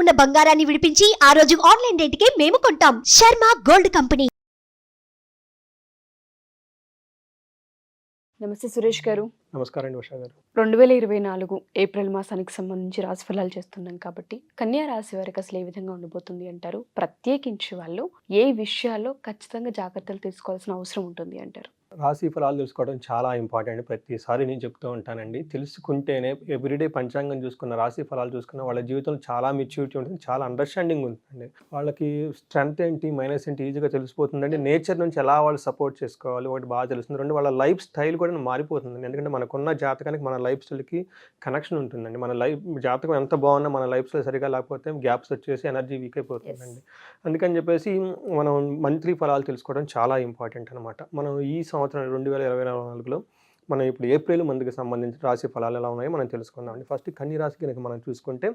ఉన్న బంగారాన్ని విడిపించి ఆ రోజు ఆన్లైన్ రేటుకే మేము కొంటాం. Sharma gold company. నమస్తే సురేష్ గారు. నమస్కారం అండి ఉషా గారు. రెండు వేల ఇరవై నాలుగు ఏప్రిల్ మాసానికి సంబంధించి రాశి ఫలాలు చేస్తున్నాం కాబట్టి కన్యా రాశి వారికి అసలు ఏ విధంగా ఉండబోతుంది అంటారు? ప్రత్యేకించి వాళ్ళు ఏ విషయాల్లో ఖచ్చితంగా జాగ్రత్తలు తీసుకోవాల్సిన అవసరం ఉంటుంది అంటారు? రాశి ఫలాలు తెలుసుకోవడం చాలా ఇంపార్టెంట్. ప్రతిసారి నేను చెప్తూ ఉంటానండి. తెలుసుకుంటేనే ఎవ్రీడే పంచాంగం చూసుకున్న రాశి ఫలాలు చూసుకున్న వాళ్ళ జీవితంలో చాలా మెచ్యూరిటీ ఉంటుంది చాలా అండర్స్టాండింగ్ ఉంటుందండి. వాళ్ళకి స్ట్రెంత్ ఏంటి మైనస్ ఏంటి ఈజీగా తెలిసిపోతుందండి. నేచర్ నుంచి ఎలా వాళ్ళు సపోర్ట్ చేసుకోవాలి ఒకటి బాగా తెలుస్తుంది. రెండు వాళ్ళ లైఫ్ స్టైల్ కూడా మారిపోతుందండి. ఎందుకంటే మనకున్న జాతకానికి మన లైఫ్ స్టైల్కి కనెక్షన్ ఉంటుందండి. మన లైఫ్ జాతకం ఎంత బాగున్నా మన లైఫ్ స్టైల్ సరిగా లేకపోతే గ్యాప్స్ వచ్చేసి ఎనర్జీ వీక్ అయిపోతుందండి. అందుకని చెప్పేసి మనం మంత్లీ ఫలాలు తెలుసుకోవడం చాలా ఇంపార్టెంట్ అనమాట మనం ఈ సంవత్సరం రెండు వేల ఇరవై నాలుగులో మనం ఇప్పుడు ఏప్రిల్ మంత్కి సంబంధించి రాశి ఫలాలు ఎలా ఉన్నాయో మనం తెలుసుకుందామండి. ఫస్ట్ కన్య రాశి కనుక మనం చూసుకుంటే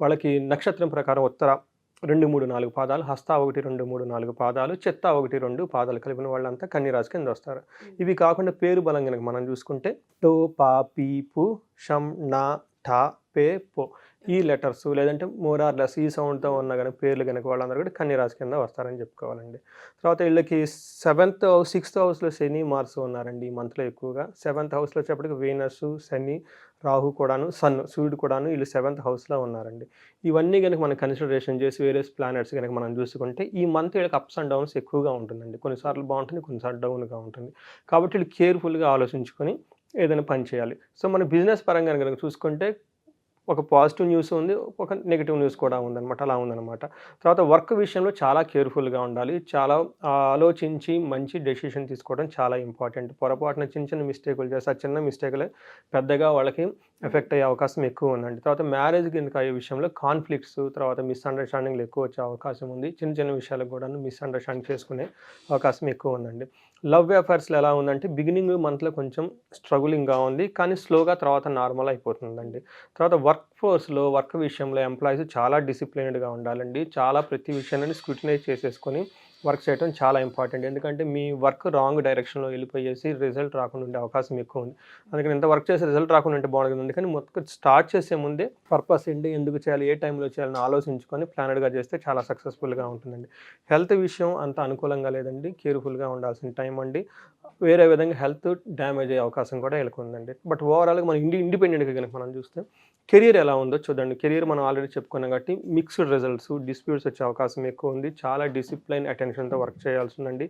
వాళ్ళకి నక్షత్రం ప్రకారం ఉత్తర రెండు మూడు నాలుగు పాదాలు హస్త ఒకటి రెండు మూడు నాలుగు పాదాలు చెత్త ఒకటి రెండు పాదాలు కలిపిన వాళ్ళంతా కన్య రాశి కింద వస్తారు. ఇవి కాకుండా పేరు బలం కనుక మనం చూసుకుంటే టో పా పీ పు షం నా ఠా పే పో ఈ లెటర్స్ లేదంటే మోరార్లెస్ ఈ సౌండ్తో ఉన్న కనుక పేర్లు కనుక వాళ్ళందరూ కూడా కన్య కింద వస్తారని చెప్పుకోవాలండి. తర్వాత వీళ్ళకి సెవెంత్ సిక్స్త్ హౌస్లో శని మార్స్ ఉన్నారండి ఈ మంత్లో ఎక్కువగా. సెవెంత్ హౌస్లో వచ్చేప్పటికి వీనస్ శని రాహు కూడాను సన్ సూర్యుడు కూడాను వీళ్ళు సెవెంత్ హౌస్లో ఉన్నారండి. ఇవన్నీ కనుక మనం కన్సిడరేషన్ చేసి వేరియస్ ప్లానెట్స్ కనుక మనం చూసుకుంటే ఈ మంత్ వీళ్ళకి అప్స్ అండ్ డౌన్స్ ఎక్కువగా ఉంటుందండి. కొన్నిసార్లు బాగుంటుంది కొన్నిసార్లు డౌన్గా ఉంటుంది. కాబట్టి వీళ్ళు కేర్ఫుల్గా ఆలోచించుకొని ఏదైనా పని చేయాలి. సో మన బిజినెస్ పరంగా కనుక చూసుకుంటే ఒక పాజిటివ్ న్యూస్ ఉంది ఒక నెగిటివ్ న్యూస్ కూడా ఉందన్నమాట అలా ఉందన్నమాట. తర్వాత వర్క్ విషయంలో చాలా కేర్ఫుల్గా ఉండాలి చాలా ఆలోచించి మంచి డెసిషన్ తీసుకోవడం చాలా ఇంపార్టెంట్. పొరపాటున చిన్న చిన్న మిస్టేకులు చేస్తే ఆ చిన్న మిస్టేకులే పెద్దగా వాళ్ళకి ఎఫెక్ట్ అయ్యే అవకాశం ఎక్కువ ఉందండి. తర్వాత మ్యారేజ్ కింద అయ్యే విషయంలో కాన్ఫ్లిక్ట్స్ తర్వాత మిస్అండర్స్టాండింగ్లు ఎక్కువ వచ్చే అవకాశం ఉంది. చిన్న చిన్న విషయాలకు కూడా మిస్అండర్స్టాండింగ్ చేసుకునే అవకాశం ఎక్కువ ఉందండి. లవ్ అఫైర్స్లో ఎలా ఉందంటే బిగినింగ్ మంత్లో కొంచెం స్ట్రగులింగ్గా ఉంది కానీ స్లోగా తర్వాత నార్మల్ అయిపోతుందండి. తర్వాత వర్క్ ఫోర్స్లో వర్క్ విషయంలో ఎంప్లాయీస్ చాలా డిసిప్లిన్డ్గా ఉండాలండి. చాలా ప్రతి విషయాన్ని స్క్రూటినైజ్ చేసేసుకొని వర్క్ చేయడం చాలా ఇంపార్టెంట్. ఎందుకంటే మీ వర్క్ రాంగ్ డైరెక్షన్లో వెళ్ళిపోయేసి రిజల్ట్ రాకుండా ఉండే అవకాశం ఎక్కువ ఉంది. అందుకని ఎంత వర్క్ చేసి రిజల్ట్ రాకుండా ఉంటే బాగుంటుంది అందుకని మొత్తం స్టార్ట్ చేసే ముందే పర్పస్ ఏంటి ఎందుకు చేయాలి ఏ టైంలో చేయాలని ఆలోచించుకొని ప్లానెడ్గా చేస్తే చాలా సక్సెస్ఫుల్గా ఉంటుందండి. హెల్త్ విషయం అంత అనుకూలంగా లేదండి. కేర్ఫుల్గా ఉండాల్సిన టైం అండి. వేరే విధంగా హెల్త్ డ్యామేజ్ అయ్యే అవకాశం కూడా వెళ్ళకుందండి బట్ ఓవరాల్గా మనం ఇండి ఇండిపెండెంట్గా కనుక మనం చూస్తే కెరీర్ ఎలా ఉందో చూడండి. కెరీర్ మనం ఆల్రెడీ చెప్పుకున్నాం కాబట్టి మిక్స్డ్ రిజల్ట్స్ డిస్ప్యూట్స్ వచ్చే అవకాశం ఎక్కువ ఉంది. చాలా డిసిప్లైన్ అటెన్షన్తో వర్క్ చేయాల్సి ఉందండి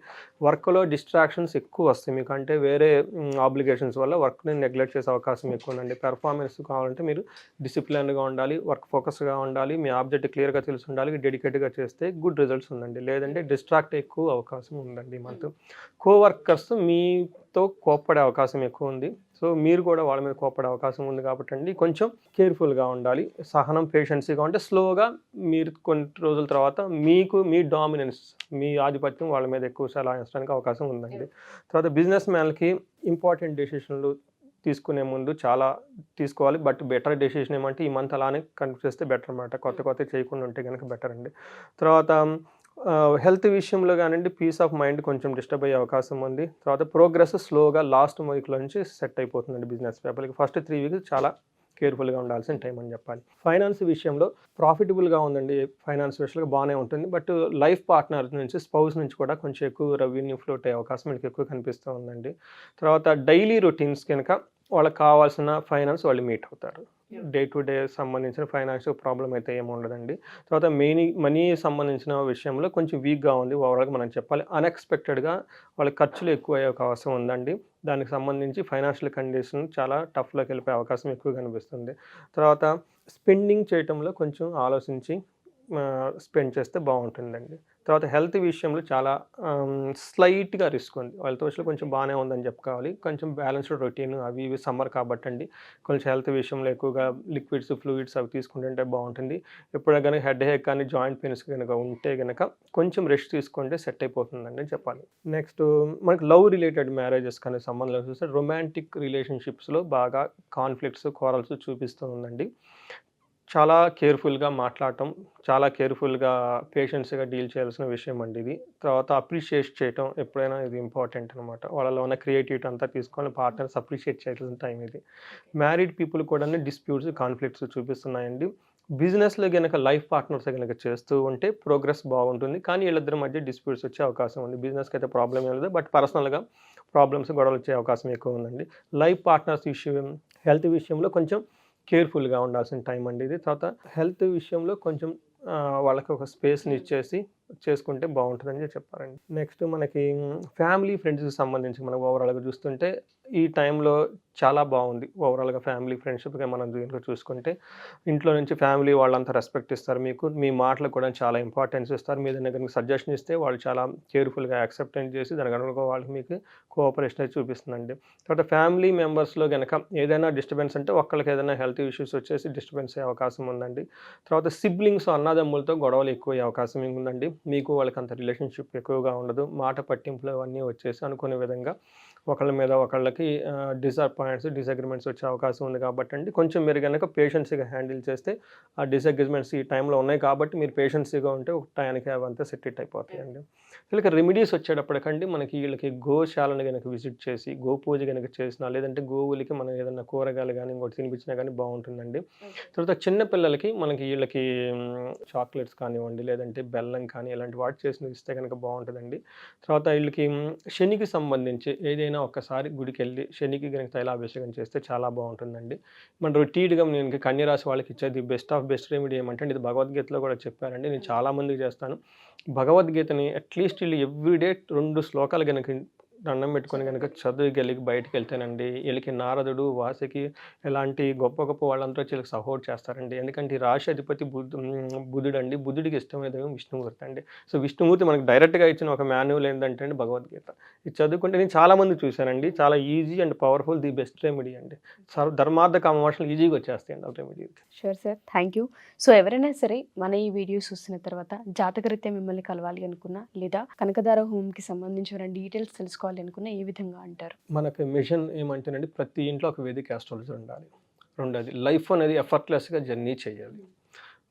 వర్క్లో డిస్ట్రాక్షన్స్ ఎక్కువ వస్తాయి. మీకు అంటే వేరే ఆబ్లిగేషన్స్ వల్ల వర్క్ని నెగ్లెక్ట్ చేసే అవకాశం ఎక్కువ ఉందండి పెర్ఫార్మెన్స్ కావాలంటే మీరు డిసిప్లైన్గా ఉండాలి వర్క్ ఫోకస్గా ఉండాలి మీ ఆబ్జెక్ట్ క్లియర్గా తెలిసి ఉండాలి డెడికేట్గా చేస్తే గుడ్ రిజల్ట్స్ ఉందండి. లేదంటే డిస్ట్రాక్ట్ ఎక్కువ అవకాశం ఉందండి మంత్ కోవర్కర్స్ మీతో కోప్పడే అవకాశం ఎక్కువ ఉంది. సో మీరు కూడా వాళ్ళ మీద కోప్పడే అవకాశం ఉంది కాబట్టి అండి. కొంచెం కేర్ఫుల్గా ఉండాలి. సహనం పేషెన్సీగా ఉంటే స్లోగా మీరు కొన్ని రోజుల తర్వాత మీకు మీ డామినెన్స్ మీ ఆధిపత్యం వాళ్ళ మీద ఎక్కువ చలాయించడానికి అవకాశం ఉందండి. తర్వాత బిజినెస్ మ్యాన్కి ఇంపార్టెంట్ డెసిషన్లు తీసుకునే ముందు చాలా తీసుకోవాలి. బట్ బెటర్ డెసిషన్ ఏమంటే ఈ మంత్ అలానే కనిపిస్తే బెటర్ అనమాట కొత్త కొత్త చేయకుండా ఉంటే కనుక బెటర్ అండి. తర్వాత హెల్త్ విషయంలో కానివ్వండి పీస్ ఆఫ్ మైండ్ కొంచెం డిస్టర్బ్ అయ్యే అవకాశం ఉంది. తర్వాత ప్రోగ్రెస్ స్లోగా లాస్ట్ వీక్లో నుంచి సెట్ అయిపోతుందండి బిజినెస్ పేపర్కి ఫస్ట్ త్రీ వీక్స్ చాలా కేర్ఫుల్గా ఉండాల్సిన టైం అని చెప్పాలి. ఫైనాన్స్ విషయంలో ప్రాఫిటబుల్గా ఉందండి. ఫైనాన్స్ విషయంలో బాగానే ఉంటుంది. బట్ లైఫ్ పార్ట్నర్ నుంచి స్పౌస్ నుంచి కూడా కొంచెం ఎక్కువ రెవెన్యూ ఫ్లోట్ అయ్యే అవకాశం మీకు ఎక్కువ కనిపిస్తూ ఉందండి. తర్వాత డైలీ రొటీన్స్ కనుక వాళ్ళకి కావాల్సిన ఫైనాన్స్ వాళ్ళు మీట్ అవుతారు. డే టు డే సంబంధించిన ఫైనాన్షియల్ ప్రాబ్లం అయితే ఏమి ఉండదండి. తర్వాత మెయిన్ మనీ సంబంధించిన విషయంలో కొంచెం వీక్గా ఉంది. ఓవరాల్గా మనం చెప్పాలి అన్ఎక్స్పెక్టెడ్గా వాళ్ళ ఖర్చులు ఎక్కువ అయ్యే అవకాశం ఉందండి. దానికి సంబంధించి ఫైనాన్షియల్ కండిషన్ చాలా టఫ్లోకి వెళ్ళిపోయే అవకాశం ఎక్కువ కనిపిస్తుంది. తర్వాత స్పెండింగ్ చేయటంలో కొంచెం ఆలోచించి స్పెండ్ చేస్తే బాగుంటుందండి. తర్వాత హెల్త్ విషయంలో చాలా స్లైట్గా రిస్క్ ఉంది. వాళ్ళతో విషయంలో కొంచెం బాగానే ఉందని చెప్పుకోవాలి. కొంచెం బ్యాలెన్స్డ్ రొటీన్ అవి ఇవి సమ్మర్ కాబట్టండి. కొంచెం హెల్త్ విషయంలో ఎక్కువగా లిక్విడ్స్ ఫ్లూయిడ్స్ అవి తీసుకుంటుంటే బాగుంటుంది. ఎప్పుడైనా కనుక హెడ్ హెక్ కానీ జాయింట్ పెయిన్స్ కనుక ఉంటే కనుక కొంచెం రెస్ట్ తీసుకుంటే సెట్ అయిపోతుందండి చెప్పాలి. నెక్స్ట్ మనకి లవ్ రిలేటెడ్ మ్యారేజెస్ కానీ సంబంధాలు చూస్తే రొమాంటిక్ రిలేషన్షిప్స్లో బాగా కాన్ఫ్లిక్ట్స్ కోరల్స్ చూపిస్తూ ఉందండి. చాలా కేర్ఫుల్గా మాట్లాడటం చాలా కేర్ఫుల్గా పేషెంట్స్గా డీల్ చేయాల్సిన విషయం అండి ఇది. తర్వాత అప్రిషియేట్ చేయటం ఎప్పుడైనా ఇది ఇంపార్టెంట్ అనమాట వాళ్ళలో ఉన్న క్రియేటివిటీ అంతా తీసుకొని పార్ట్నర్స్ అప్రిషియేట్ చేయాల్సిన టైం ఇది. మ్యారీడ్ పీపుల్ కూడా డిస్ప్యూట్స్ కాన్ఫ్లిక్ట్స్ చూపిస్తున్నాయండి. బిజినెస్లో కనుక లైఫ్ పార్ట్నర్స్ కనుక చేస్తూ ఉంటే ప్రోగ్రెస్ బాగుంటుంది. కానీ వీళ్ళిద్దరి మధ్య డిస్ప్యూట్స్ వచ్చే అవకాశం ఉంది. బిజినెస్కి అయితే ప్రాబ్లం ఏం లేదు. బట్ పర్సనల్గా ప్రాబ్లమ్స్ గొడవలు వచ్చే అవకాశం ఎక్కువ ఉందండి. లైఫ్ పార్ట్నర్స్ విషయం హెల్త్ విషయంలో కొంచెం కేర్ఫుల్గా ఉండాల్సిన టైం అండి ఇది. తర్వాత హెల్త్ విషయంలో కొంచెం వాళ్ళకి ఒక స్పేస్ని ఇచ్చేసి చేసుకుంటే బాగుంటుందని చెప్పారండి. నెక్స్ట్ మనకి ఫ్యామిలీ ఫ్రెండ్స్కి సంబంధించి మనం ఓవరాల్గా చూస్తుంటే ఈ టైంలో చాలా బాగుంది. ఓవరాల్గా ఫ్యామిలీ ఫ్రెండ్షిప్గా మనం దీంట్లో చూసుకుంటే ఇంట్లో నుంచి ఫ్యామిలీ వాళ్ళంతా రెస్పెక్ట్ ఇస్తారు మీకు. మీ మాటలకు కూడా చాలా ఇంపార్టెన్స్ ఇస్తారు. మీ దగ్గర కనుక సజెషన్ ఇస్తే వాళ్ళు చాలా కేర్ఫుల్గా యాక్సెప్టెన్స్ చేసి దాని కనుక వాళ్ళకి మీకు కోఆపరేషన్ అయితే చూపిస్తుందండి. తర్వాత ఫ్యామిలీ మెంబర్స్లో కనుక ఏదైనా డిస్టర్బెన్స్ అంటే ఒక్కళ్ళకి ఏదైనా హెల్త్ ఇష్యూస్ వచ్చేసి డిస్టర్బెన్స్ అయ్యే అవకాశం ఉందండి. తర్వాత సిబ్లింగ్స్ అన్నదమ్ములతో గొడవలు ఎక్కువ అయ్యే అవకాశం ఉందండి. మీకు వాళ్ళకి అంత రిలేషన్షిప్ ఎక్కువగా ఉండదు. మాట పట్టింపులు అవన్నీ వచ్చేసి అనుకునే విధంగా ఒకళ్ళ మీద ఒకళ్ళకి డిసప్పాయింట్స్ డిసగ్రిమెంట్స్ వచ్చే అవకాశం ఉంది కాబట్టి అండి కొంచెం మీరు కనుక పేషెన్సీగా హ్యాండిల్ చేస్తే ఆ డిసగ్రిమెంట్స్ ఈ టైంలో ఉన్నాయి కాబట్టి మీరు పేషెన్సీగా ఉంటే ఒక టైంకి అవంతా సెట్ అయిపోతాయండి. వీళ్ళకి రెమెడీస్ వచ్చేటప్పటికండి మనకి వీళ్ళకి గోశాలను కనుక విజిట్ చేసి గో పూజ కనుక చేసినా లేదంటే గోవులకి మనం ఏదైనా కూరగాయలు కానీ ఇంకోటి తినిపించినా కానీ బాగుంటుందండి. తర్వాత చిన్న పిల్లలకి మనకి వీళ్ళకి చాక్లెట్స్ కానివ్వండి లేదంటే బెల్లం కానీ ఇలాంటి వాటి చేసిన ఇస్తే కనుక బాగుంటుందండి. తర్వాత వీళ్ళకి శనికి సంబంధించి ఏదైనా ఒక్కసారి గుడికి వెళ్ళి శనికి కనుక తైలాభిషేకం చేస్తే చాలా బాగుంటుందండి. మన రొటీడ్గా నేను కన్యరాశి వాళ్ళకి ఇచ్చేది బెస్ట్ ఆఫ్ బెస్ట్ రెమెడీ ఏమంటే ఇది భగవద్గీతలో కూడా చెప్పారండి నేను చాలామందికి చేస్తాను. భగవద్గీతని అట్లీస్ట్ వీళ్ళు ఎవ్రీడే రెండు శ్లోకాలు కనుక దండం పెట్టుకొని కనుక చదువుకెళ్ళి బయటకు వెళ్తేనండి వీళ్ళకి నారదుడు వాసికి ఎలాంటి గొప్ప గొప్ప వాళ్ళంతా వీళ్ళకి సపోర్ట్ చేస్తారండి. ఎందుకంటే ఈ రాశి అధిపతి బుద్ధు బుధుడు అండి బుధుడికి ఇష్టమైన దైవం విష్ణుమూర్తి అండి. సో విష్ణుమూర్తి మనకి డైరెక్ట్గా ఇచ్చిన ఒక మాన్యువల్ ఏంటంటే అండి భగవద్గీత. ఇది చదువుకుంటే నేను చాలా మంది చూశానండి. చాలా easy and powerful the best remedy అండి. ధర్మార్థ కామర్షాలు ఈజీగా వచ్చేస్తాయండి ఆ remedy sure sir thank you so ఎవరైనా సరే మన ఈ వీడియో చూసిన తర్వాత జాతకరీత్యా మిమ్మల్ని కలవాలి అనుకున్నా లేదా కనకదార హోమ్కి సంబంధించిన డీటెయిల్స్ తెలుసుకోవాలి అనుకున్నా ఏ విధంగా అంటారు? మనకి మిషన్ ఏమంటేనండి ప్రతి ఇంట్లో ఒక వేదిక ఆస్ట్రాలజీ ఉండాలి. రెండోది లైఫ్ అనేది ఎఫర్ట్లెస్గా జర్నీ చేయాలి.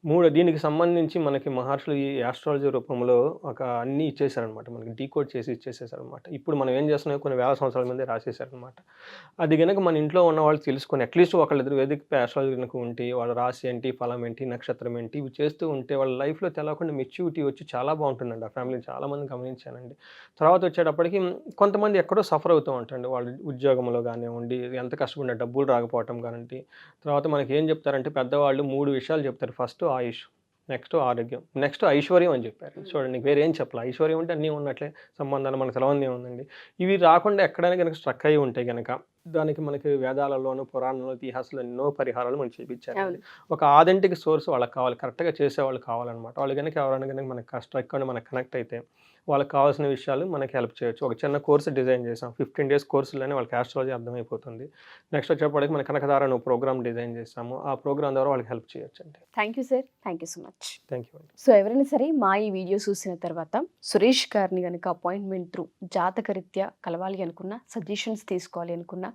మూడు దీనికి సంబంధించి మనకి మహర్షులు ఈ ఆస్ట్రాలజీ రూపంలో ఒక అన్నీ ఇచ్చేసారనమాట మనకి డీకోడ్ చేసి ఇచ్చేసేసారనమాట ఇప్పుడు మనం ఏం చేస్తున్నాం? కొన్ని వేల సంవత్సరాల ముందే రాసేసారనమాట అది కనుక మన ఇంట్లో ఉన్న వాళ్ళు తెలుసుకొని అట్లీస్ట్ ఒకళ్ళిద్దరు వేదిక ఆస్ట్రాలజీ కనుక ఉంటే వాళ్ళ రాశి ఏంటి ఫలం ఏంటి నక్షత్రం ఏంటి ఇవి చేస్తూ ఉంటే వాళ్ళ లైఫ్లో తెలవకుండా మెచ్యూరిటీ వచ్చి చాలా బాగుంటుందండి. ఆ ఫ్యామిలీ చాలామంది గమనించానండి. తర్వాత వచ్చేటప్పటికి కొంతమంది ఎక్కడో సఫర్ అవుతూ ఉంటారండి. వాళ్ళు ఉద్యోగంలో కానివ్వండి ఎంత కష్టపడిన డబ్బులు రాకపోవటం కానివ్వండి. తర్వాత మనకి ఏం చెప్తారంటే పెద్దవాళ్ళు మూడు విషయాలు చెప్తారు. ఫస్ట్ ఆయుష్ నెక్స్ట్ ఆరోగ్యం. నెక్స్ట్ ఐశ్వర్యం అని చెప్పారు. చూడండి వేరే చెప్పాలి? ఐశ్వర్యం అంటే అన్నీ ఉన్నట్లే సంబంధాలు మనకు తెలవంది ఉందండి. ఇవి రాకుండా ఎక్కడైనా కనుక స్ట్రక్ అయి ఉంటాయి కనుక దానికి మనకి వేదాలలోను పురాణంలో ఇతిహాసాలు ఎన్నో పరిహారాలు మనకి చూపించారు అవును. ఒక ఆథెంటిక్ సోర్స్ వాళ్ళకి కావాలి కరెక్ట్గా చేసేవాళ్ళు కావాలన్నమాట. వాళ్ళు కనుక ఎవరైనా కనుక మనకి కష్టం ఎక్కువ మనకి కనెక్ట్ అయితే వాళ్ళకి కావాల్సిన విషయాలు మనకి హెల్ప్ చేయొచ్చు. ఒక చిన్న కోర్సు డిజైన్ చేసాం ఫిఫ్టీన్ డేస్ కోర్సులోనే వాళ్ళకి ఆస్ట్రాలజీ అర్థమైపోతుంది. నెక్స్ట్ వచ్చేప్పటికి మన కనకదార నువ్వు ప్రోగ్రామ్ డిజైన్ చేసాము ఆ ప్రోగ్రామ్ ద్వారా వాళ్ళకి హెల్ప్ చేయొచ్చు అండి. Thank you sir thank you so much thank you so ఎవరైనా సరే మా ఈ వీడియో చూసిన తర్వాత సురేష్ గారిని కనుక అపాయింట్మెంట్ త్రూ జాతకరీత్యా కలవాలి అనుకున్నా సజెషన్స్ తీసుకోవాలి అనుకున్నా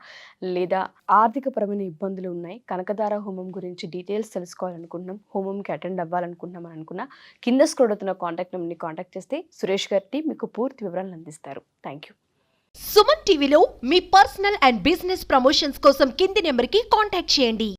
లేదా ఆర్థికపరమైన ఇబ్బందులు ఉన్నాయి కనకదార హోమం గురించి డీటెయిల్స్ తెలుసుకోవాలనుకుంటున్నాం హోమంకి అటెండ్ అవ్వాలనుకుంటున్నాం అని అనుకున్నా కింద స్క్రోడ్ అవుతున్న కాంటాక్ట్ నెంబర్ని కాంటాక్ట్ చేస్తే సురేష్ గారి మీకు పూర్తి వివరాలను అందిస్తారు. థ్యాంక్ యూ సుమన్ టీవీలో మీ పర్సనల్ అండ్ బిజినెస్ ప్రమోషన్స్ కోసం కింది నెంబర్కి కాంటాక్ట్ చేయండి.